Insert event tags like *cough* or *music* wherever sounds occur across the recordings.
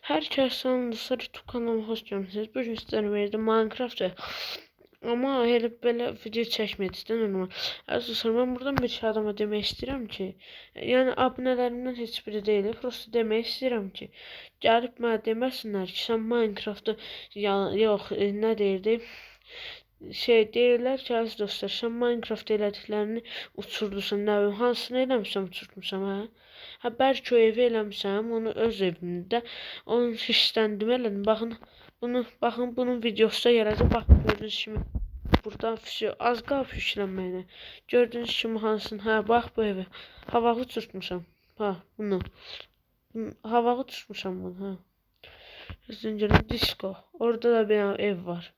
Herkese dostlar YouTube kanalıma hoş geldiniz. Bugün sizlerle Minecraft ve- ama hele böyle video çekmek istemiyorum. Az dostlar ben buradan bir şey adama demek istiyorum ki yani abonelerimden hiçbiri değil. Prosto demek istiyorum ki gelip bana demesinler ki sen Minecraft'ı ya, yok ne deyirdi şey deyirlər ki, dostlar, sən Minecraft elədiklərini uçurdusan, nə bilim, hansını eləmişsən, uçurtmusan, hə? Hə, bəlkə o evi eləmişəm, onu öz evimdə, onun fişləndim elədim. Baxın, bunu, baxın, bunun videosu da gələcək. Baxın, gördüyünüz kimi buradan fişi, az qalıb fişlənməyinə. Gördüyünüz kimi hansını, hə, bax bu evi. Havağı uçurtmuşam. Ha, bunu. Havağı uçurtmuşam bunu, hə. Zincirin disco. Orada da bir ev var.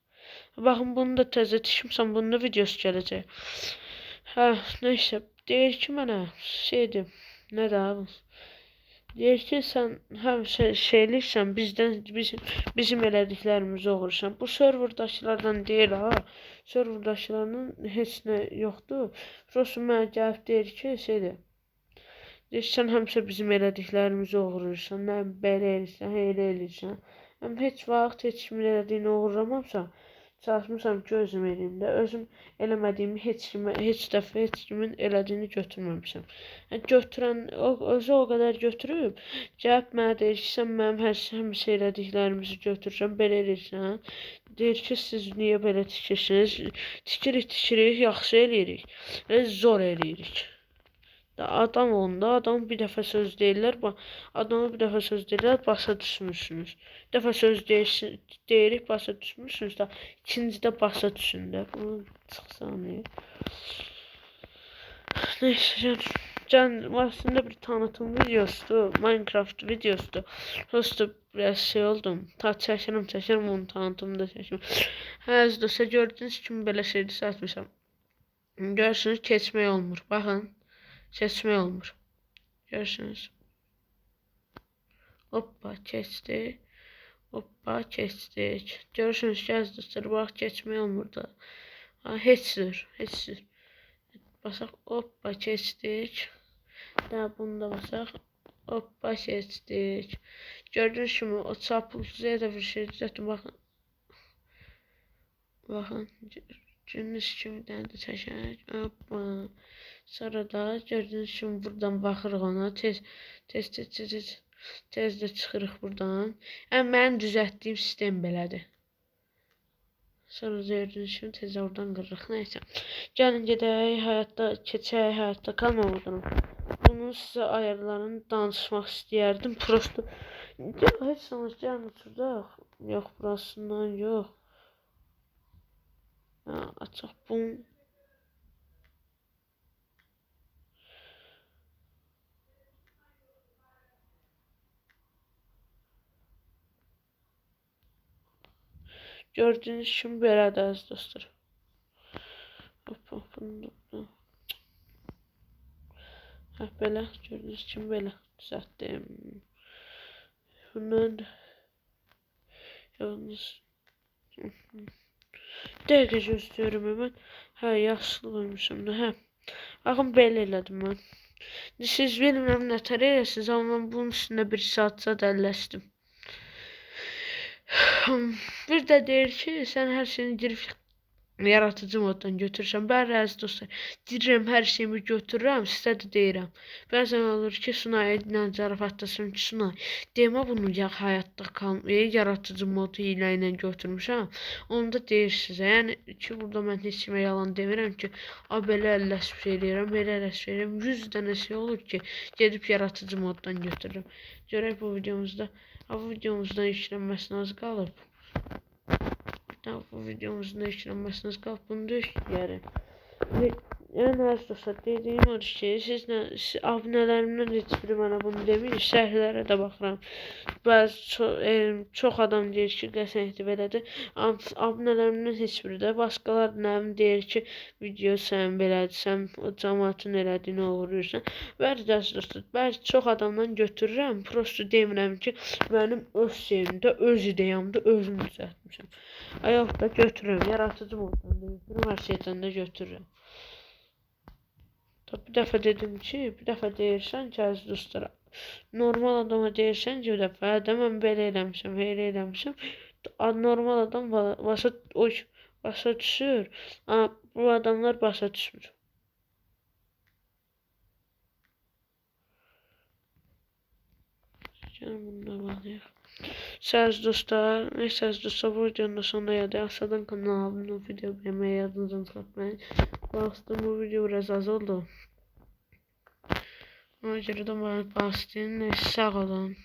Bakın bunu da təzə tikmişəm, bunun da videosu gələcək. Hə, nəysə, deyir ki mənə şeydir, nə də abi. Deyir ki sən həm şey, şeyliksən, bizdən bizim bizim elədiklərimizi oğursan. Bu serverdakılardan deyil ha. Serverdakılarının heç nə yoxdur. Prosto mənə gəlib deyir ki, şeydir. Deyir sən həmişə bizim elədiklərimizi oğurursan, nə belə eləyirsən, elə eləyirsən. Həm heç vaxt heç kimin elədiyini oğurlamamışam. Çalışmışam ki özüm eləyim də. Özüm eləmədiyimi heç kimə, heç dəfə heç kimin elədiyini götürməmişəm. Yəni götürən o özü o qədər götürüb, gəlib mənə deyir ki, sən mənim hər həmişə elədiklərimizi götürürsən, belə eləyirsən. Deyir ki, siz niyə belə tikirsiniz? Tikirik, tikirik, yaxşı eləyirik. Və zor eləyirik. Da adam onda adam bir dəfə söz deyirlər, bax adama bir dəfə söz deyirlər, başa düşmürsünüz. Bir dəfə söz deyirsin, deyirik, başa düşmürsünüz da ikincidə başa düşün də. Bunu çıxsan. Neyse can, can aslında bir tanıtım videosudur. Minecraft videosudur. Prosto biraz şey oldum. Ta çəkirim, çəkirim onun tanıtımını da çəkirim. Hə, dostlar gördüyünüz kimi belə şeydi satmışam. Görürsünüz keçmək olmur. Baxın. Seçme olmur. Görürsünüz. Hoppa keçdi. Hoppa keçdik. Görürsünüz dostlar. Bax keçmək olmur da. Ha, heçdir. Heçdir. Basaq hoppa keçdik. Daha bunu da basaq. Hoppa keçdik. Gördüyünüz kimi o çapulcuya da bir şey düzəltdim. Baxın. Baxın. Gördüyünüz kimi də çəkək. Hoppa. Sonra da gördüğünüz kimi buradan baxırıq ona. Tez tez tez tez tez, tez də çıxırıq buradan. Yəni mənim düzəltdiyim sistem belədir. Sonra gördüğünüz kimi tez oradan qırırıq. Nəysə. Gəlin gedək həyatda keçək, həyatda qalmamadan. Bunun sizə ayarlarını danışmaq istəyərdim. Prosto heç gəlin oturdaq. Yox, burasından yox. Ha, açaq bunu. Gördüğünüz belədir əziz dostlar. Hop hop bunu. Hə belə gördüyünüz kimi belə düzəltdim. Bundan yalnız dəqiqə gözləyirəm hemen. Hə yaşlı qoymuşam da hə. Baxın belə elədim mən. Siz bilmirəm nətər eləsiniz amma mən bunun üstündə bir saat zad əlləşdim. *sighs* Bir də deyir ki, sən hər şeyini girib yaratıcı moddan götürürsən. Bəli, əziz dostlar, girirəm hər şeyimi götürürəm, sizə də deyirəm. Bəzən olur ki, Sunay ilə zarafatdasın ki, Sunay, demə bunu ya həyatda qalmaya yaratıcı modu ilə ilə götürmüşəm. Onu da deyir sizə. Yəni ki, burada mən heç kimə yalan demirəm ki, a belə əlləşmiş eləyirəm, belə əlləşmiş eləyirəm. 100 dənə şey olur ki, gedib yaratıcı moddan götürürəm. Görək bu videomuzda, ha, bu videomuzdan yüklənməsinə az qalıb. Da wo wir uns nicht noch müssen, es. Yani az dostlar dediğim o şey sizlə siz, abunələrimdən heç biri mənə bunu demir. Şərhlərə də baxıram. Bəzi ço e, çox adam deyir ki, qəsəngdir belədir. Ab abunələrimdən heç biri də başqalar nəm deyir ki, video sən belədir, sən cəmaatın elədiyini uğurursan. Bəzi də dostlar, bəzi çox adamdan götürürəm. Prosto demirəm ki, mənim öz şeyimdə, öz ideyamda özüm düzəltmişəm. Ayaq da götürürəm. Yaratıcı moddan da götürürəm, hər şeydən də götürürəm. Tabi bir dəfə dedim ki, bir dəfə deyirsən ki, əziz dostlar, normal adama deyirsən ki, bir dəfə, hə mən belə eləmişəm, elə eləmişəm. Normal adam ba- başa oy, başa düşür. Amma bu adamlar başa düşmür. Gəlin bununla bağlayaq. Siz dostlar, neyse dostlar bu videonun da sonuna geldik. Aşağıdan kanalıma video beğenmeyi yadınızdan unutmayın. Bastım bu video biraz az oldu. Ona göre de bana bastım. Neyse sağ olun.